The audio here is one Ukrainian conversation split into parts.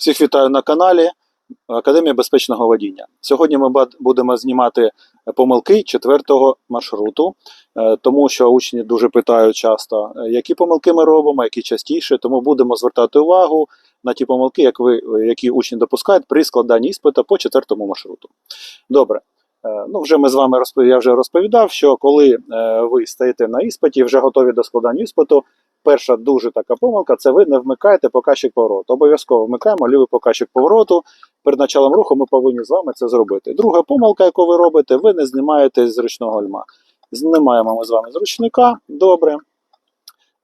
Всіх вітаю на каналі Академія безпечного водіння. Сьогодні ми будемо знімати помилки четвертого маршруту, е, тому що учні дуже питають часто, е, які помилки ми робимо, які частіше. Тому будемо звертати увагу на ті помилки, як ви, які учні допускають при складанні іспиту по четвертому маршруту. Добре. Е, Ну, вже ми з вами розпов... я вже розповідав, що коли е, ви стоїте на іспиті, вже готові до складання іспиту, перша дуже така помилка це ви не вмикаєте показчик повороту. Обов'язково вмикаємо лівий показчик повороту. Перед началом руху ми повинні з вами це зробити. Друга помилка, яку ви робите, ви не знімаєте з ручного льма. Знімаємо ми з вами з ручника. Добре.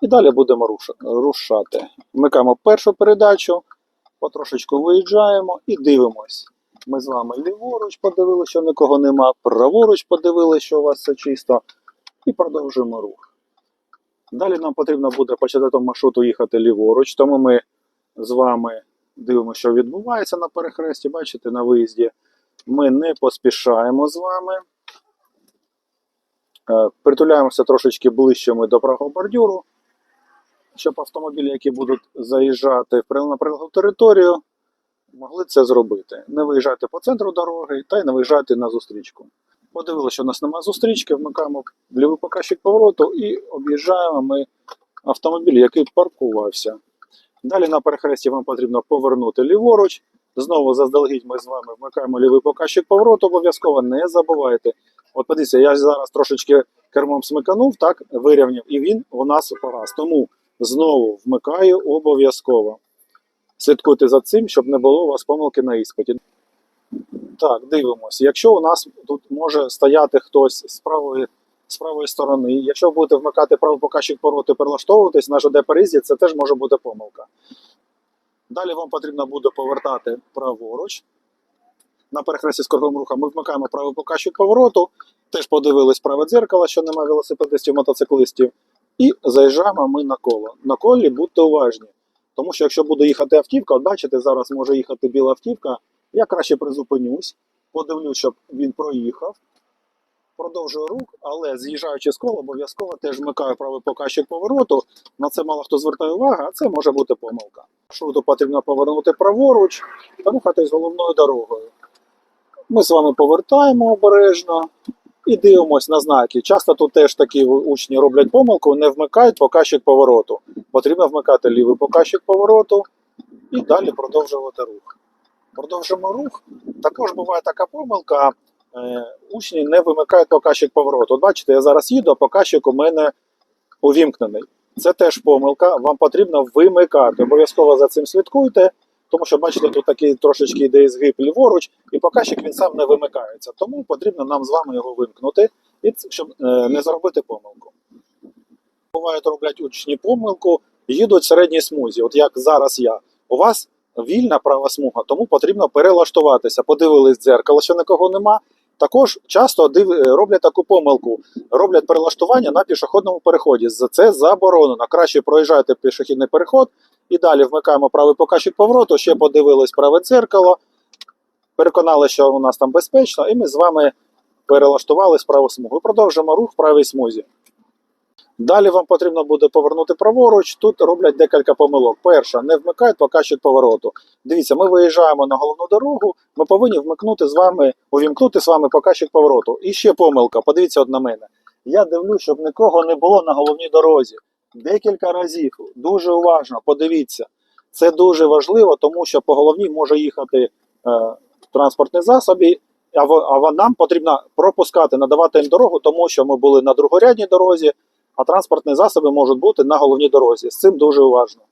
І далі будемо рушати. Вмикаємо першу передачу, потрошечку виїжджаємо і дивимось. Ми з вами ліворуч подивилися, що нікого нема, праворуч подивилися, що у вас все чисто, і продовжуємо рух. Далі нам потрібно буде по четвертому маршруту їхати ліворуч, тому ми з вами дивимося, що відбувається на перехресті. Бачите, на виїзді. Ми не поспішаємо з вами. Е, Притуляємося трошечки ближче ми до правого бордюру, щоб автомобілі, які будуть заїжджати на прилеглу територію, могли це зробити. Не виїжджайте по центру дороги та й не виїжджайте на зустрічку. Подивилися, що у нас немає зустрічки, вмикаємо лівий показчик повороту і об'їжджаємо ми автомобіль, який паркувався. Далі на перехресті вам потрібно повернути ліворуч. Знову заздалегідь ми з вами вмикаємо лівий показчик повороту, обов'язково не забувайте. От подивіться, я зараз трошечки кермом смиканув, так, вирівняв, і він у нас погас. Тому знову вмикаю обов'язково. Слідкуйте за цим, щоб не було у вас помилки на іспиті. Так, дивимося. Якщо у нас тут може стояти хтось з правої, з правої сторони, якщо будете вмикати правий показчик повороту і перелаштовуватись на ЖД переїзді, це теж може бути помилка. Далі вам потрібно буде повертати праворуч. На перехресті з круговим рухом ми вмикаємо правий показчик повороту, теж подивились праве дзеркало, що немає велосипедистів, мотоциклистів. І заїжджаємо ми на коло. На колі будьте уважні. Тому що якщо буде їхати автівка, от бачите, зараз може їхати біла автівка, я краще призупинюсь, подивлюсь, щоб він проїхав, продовжую рух, але з'їжджаючи з кола, обов'язково теж вмикаю правий показчик повороту. На це мало хто звертає увагу, а це може бути помилка. Маршруту потрібно повернути праворуч та рухатись головною дорогою. Ми з вами повертаємо обережно і дивимось на знаки. Часто тут теж такі учні роблять помилку, не вмикають показчик повороту. Потрібно вмикати лівий показчик повороту і далі продовжувати рух. Продовжимо рух. Також буває така помилка. е, Учні не вимикають показчик повороту. От бачите, я зараз їду, а показчик у мене увімкнений. Це теж помилка. Вам потрібно вимикати. Обов'язково за цим слідкуйте, тому що бачите, тут такий трошечки йде згиб ліворуч, і показчик він сам не вимикається. Тому потрібно нам з вами його вимкнути, і щоб е, не зробити помилку. Бувають роблять учні помилку, їдуть в середній смузі. От як зараз я. У вас вільна права смуга, тому потрібно перелаштуватися. Подивились дзеркало, що нікого нема. Також часто див... е, роблять таку помилку, роблять перелаштування на пішохідному переході. Це заборонено. Краще проїжджайте пішохідний переход і далі вмикаємо правий показчик повороту, ще подивились праве дзеркало, переконали, що у нас там безпечно, і ми з вами перелаштували праву смугу. І продовжимо рух в правій смузі. Далі вам потрібно буде повернути праворуч. Тут роблять декілька помилок. Перша, не вмикають показчик повороту. Дивіться, ми виїжджаємо на головну дорогу. Ми повинні вмикнути з вами, увімкнути з вами показчик повороту. І ще помилка. Подивіться от на мене. Я дивлюсь, щоб нікого не було на головній дорозі. Декілька разів. Дуже уважно. Подивіться. Це дуже важливо, тому що по головній може їхати е, транспортний засіб, а, в- а нам потрібно пропускати, надавати їм дорогу, тому що ми були на другорядній дорозі, а транспортні засоби можуть бути на головній дорозі. З цим дуже уважно.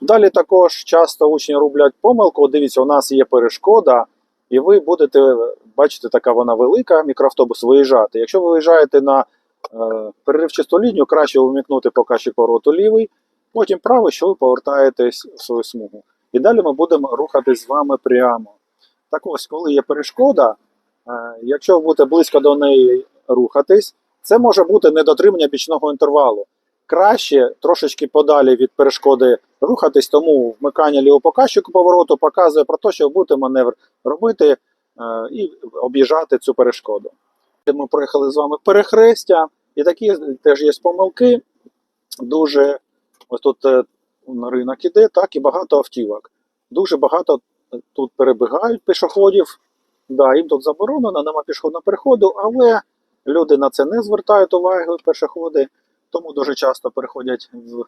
Далі також часто учні роблять помилку. Дивіться, у нас є перешкода, і ви будете, бачите, така вона велика, мікроавтобус виїжджати. Якщо ви виїжджаєте на е, переривчасту лінію, краще увімкнути показчик повороту лівий, потім правий, що ви повертаєтесь в свою смугу. І далі ми будемо рухатись з вами прямо. Так ось, коли є перешкода, е, якщо ви будете близько до неї рухатись, це може бути недотримання бічного інтервалу. Краще трошечки подалі від перешкоди рухатись, тому вмикання лівого показчику повороту показує про те, що ви будете маневр робити е, і об'їжджати цю перешкоду. Ми проїхали з вами перехрестя, і такі теж є помилки. Дуже ось тут е, на ринок іде, так і багато автівок. Дуже багато тут перебігають пішоходів. Да, їм тут заборонено, нема пішохідного переходу, але люди на це не звертають уваги, пішоходи, тому дуже часто переходять в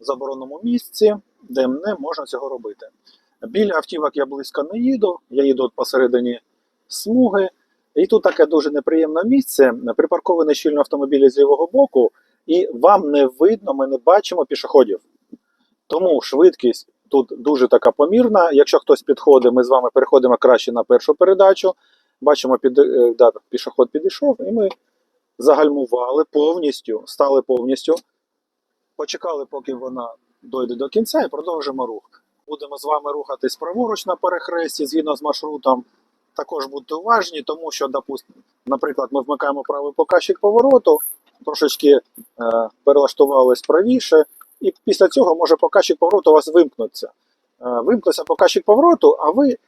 забороненому місці, де не можна цього робити. Біля автівок я близько не їду, я їду посередині смуги. І тут таке дуже неприємне місце. Припарковані щільно автомобілі з лівого боку, і вам не видно, ми не бачимо пішоходів. Тому швидкість тут дуже така помірна. Якщо хтось підходить, ми з вами переходимо краще на першу передачу. Бачимо, під, е, да, пішоход підійшов, і ми загальмували повністю, стали повністю, почекали, поки вона дойде до кінця, і продовжимо рух. Будемо з вами рухатись праворуч на перехресті згідно з маршрутом. Також будьте уважні, тому що, допустим, наприклад, ми вмикаємо правий показчик повороту, трошечки е, перелаштувались правіше, і після цього може показчик повороту у вас вимкнуться. Е, вимкнувся показчик повороту, а ви е,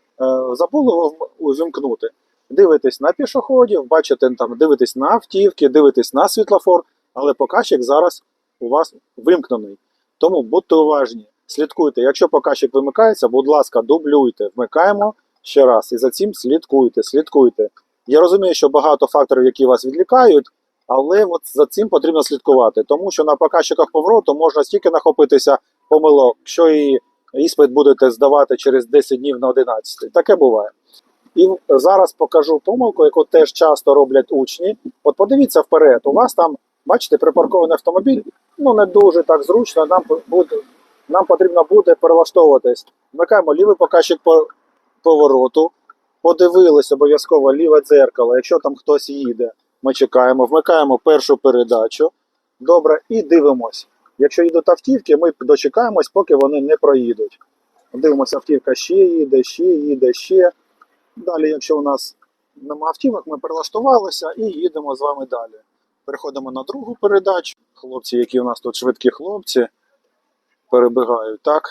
забули його увімкнути. Дивитесь на пішоходів, бачите, там, дивитесь на автівки, дивитесь на світлофор, але показчик зараз у вас вимкнений. Тому будьте уважні, слідкуйте. Якщо показчик вимикається, будь ласка, дублюйте, вмикаємо ще раз. І за цим слідкуйте, слідкуйте. Я розумію, що багато факторів, які вас відлікають, але от за цим потрібно слідкувати, тому що на показчиках повороту можна стільки нахопитися помилок, що і іспит будете здавати через 10 днів на 11. Таке буває. І зараз покажу помилку, яку теж часто роблять учні. От подивіться вперед, у вас там, бачите, припаркований автомобіль, ну не дуже так зручно, нам, буде, нам потрібно буде перелаштовуватись. Вмикаємо лівий показчик по- повороту, подивились обов'язково ліве дзеркало, якщо там хтось їде, ми чекаємо, вмикаємо першу передачу. Добре, і дивимось. Якщо йдуть автівки, ми дочекаємось, поки вони не проїдуть. Дивимося, автівка ще їде, ще їде, ще. Далі, якщо у нас нема автівок, ми перелаштувалися і їдемо з вами далі. Переходимо на другу передачу. Хлопці, які у нас тут швидкі хлопці, перебігають так.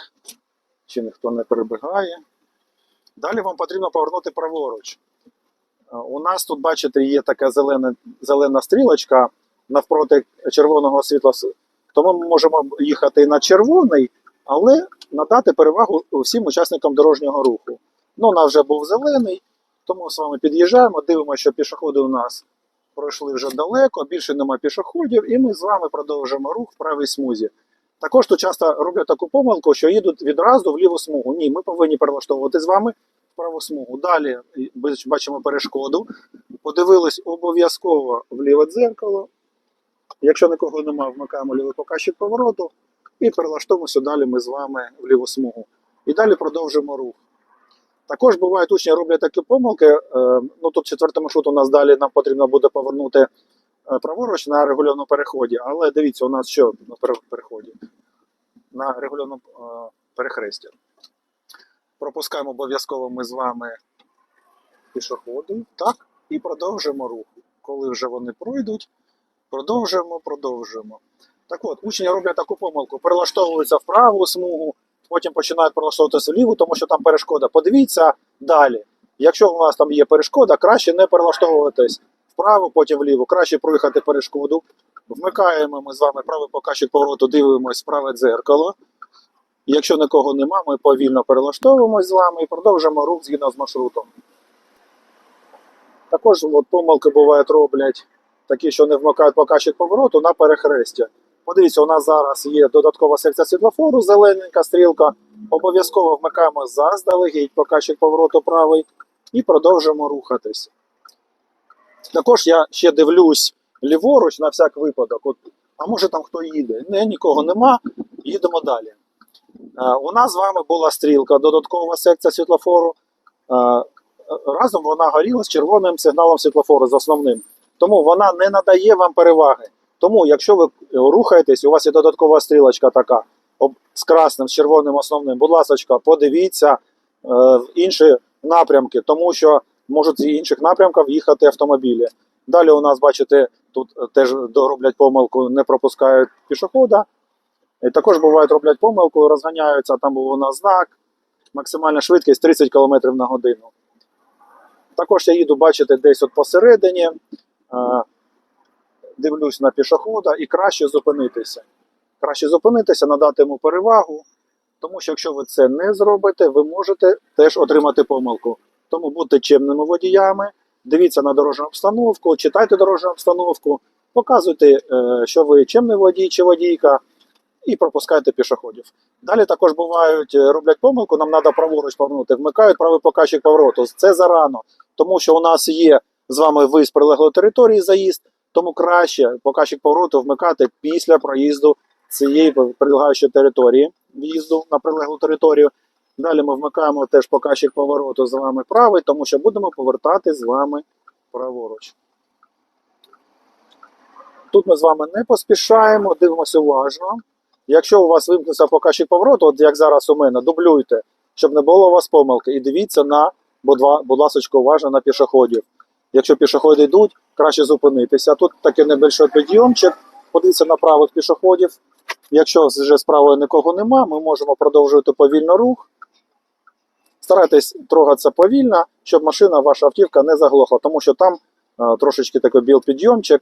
Чи ніхто не перебігає. Далі вам потрібно повернути праворуч. Е, У нас тут, бачите, є така зелена, зелена стрілочка навпроти червоного світла. Тому ми можемо їхати на червоний, але надати перевагу всім учасникам дорожнього руху. Ну, у нас вже був зелений, тому з вами під'їжджаємо, дивимося, що пішоходи у нас пройшли вже далеко, більше нема пішоходів, і ми з вами продовжимо рух в правій смузі. Також тут часто роблять таку помилку, що їдуть відразу в ліву смугу. Ні, ми повинні перелаштовувати з вами в праву смугу. Далі бачимо перешкоду. Подивились обов'язково в ліве дзеркало. Якщо нікого немає, вмикаємо лівий показчик повороту і перелаштовуємося далі ми з вами в ліву смугу. І далі продовжимо рух. Також бувають учні роблять такі помилки. е, Ну тут четвертий маршрут у нас далі нам потрібно буде повернути праворуч на регульованому переході. Але дивіться, у нас що на переході? На регульованому е, перехресті. Пропускаємо обов'язково ми з вами пішоходи, так, і продовжуємо рух. Коли вже вони пройдуть, продовжуємо, продовжуємо. Так от, учні роблять таку помилку, перелаштовуються в праву смугу, потім починають перелаштовуватися в ліву, тому що там перешкода. Подивіться далі. Якщо у вас там є перешкода, краще не перелаштовуватись вправо, потім вліво, краще проїхати перешкоду. Вмикаємо ми з вами правий показчик повороту, дивимось праве дзеркало. Якщо нікого нема, ми повільно перелаштовуємось з вами і продовжимо рух згідно з маршрутом. Також от, помилки бувають роблять такі, що не вмикають показчик повороту на перехрестя. Подивіться, у нас зараз є додаткова секція світлофору, зелененька стрілка. Обов'язково вмикаємо заздалегідь показчик повороту правий і продовжуємо рухатись. Також я ще дивлюсь ліворуч на всяк випадок. От, а може там хто їде? Не, нікого нема, їдемо далі. Е, у нас з вами була стрілка, додаткова секція світлофору. Е, разом вона горіла з червоним сигналом світлофору, з основним. Тому вона не надає вам переваги. Тому, якщо ви рухаєтесь, у вас є додаткова стрілочка така з красним, з червоним основним, будь ласка, подивіться е, в інші напрямки, тому що можуть з інших напрямків їхати автомобілі. Далі у нас, бачите, тут е, теж дороблять помилку, не пропускають пішохода. І також бувають роблять помилку, розганяються, там був у нас знак, максимальна швидкість 30 км на годину. Також я їду, бачите, десь от посередині, е, дивлюсь на пішохода і краще зупинитися. Краще зупинитися, надати йому перевагу, тому що якщо ви це не зробите, ви можете теж отримати помилку. Тому будьте чемними водіями, дивіться на дорожню обстановку, читайте дорожню обстановку, показуйте, е, що ви чемний водій чи водійка, і пропускайте пішоходів. Далі також бувають, е, роблять помилку, нам треба праворуч повернути, вмикають правий показчик повороту. Це зарано, тому що у нас є з вами виїзд прилеглої території заїзд, тому краще показчик повороту вмикати після проїзду цієї прилегаючої території, в'їзду на прилеглу територію. Далі ми вмикаємо теж показчик повороту з вами правий, тому що будемо повертати з вами праворуч. Тут ми з вами не поспішаємо, дивимося уважно. Якщо у вас вимкнеться показчик повороту, от як зараз у мене, дублюйте, щоб не було у вас помилки. І дивіться на, будь, ласка, уважно на пішоходів. Якщо пішоходи йдуть, краще зупинитися. Тут такий небольшой підйомчик, подивіться на правих пішоходів. Якщо вже справа нікого нема, ми можемо продовжувати повільно рух. Старайтесь трогатися повільно, щоб машина, ваша автівка не заглохла, тому що там е, трошечки такий біл підйомчик.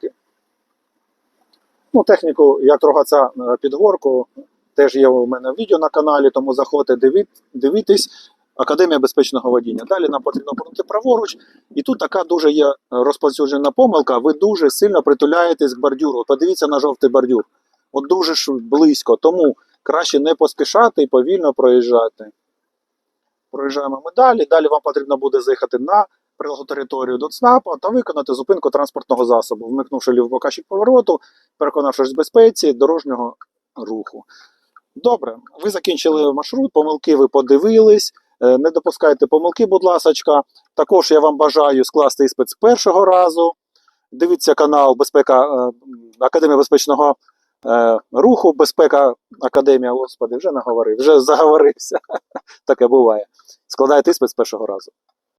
Ну, техніку, як трогатися е, під горку, теж є у мене відео на каналі, тому заходьте, диві, дивітесь. Академія безпечного водіння. Далі нам потрібно повернути праворуч. І тут така дуже є розповсюджена помилка. Ви дуже сильно притуляєтесь к бордюру. Подивіться на жовтий бордюр. От дуже ж близько. Тому краще не поспішати і повільно проїжджати. Проїжджаємо ми далі. Далі вам потрібно буде заїхати на прилеглу територію до ЦНАПа та виконати зупинку транспортного засобу, вмикнувши лівий показчик повороту, переконавшись в безпеці дорожнього руху. Добре, ви закінчили маршрут, помилки ви подивились. Е, Не допускайте помилки, будь ласочка. Також я вам бажаю скласти іспит з першого разу. Дивіться канал Безпека е, Академія безпечного руху, Безпека Академія, господи, вже наговорив, вже заговорився. Таке буває. Складайте іспит з першого разу.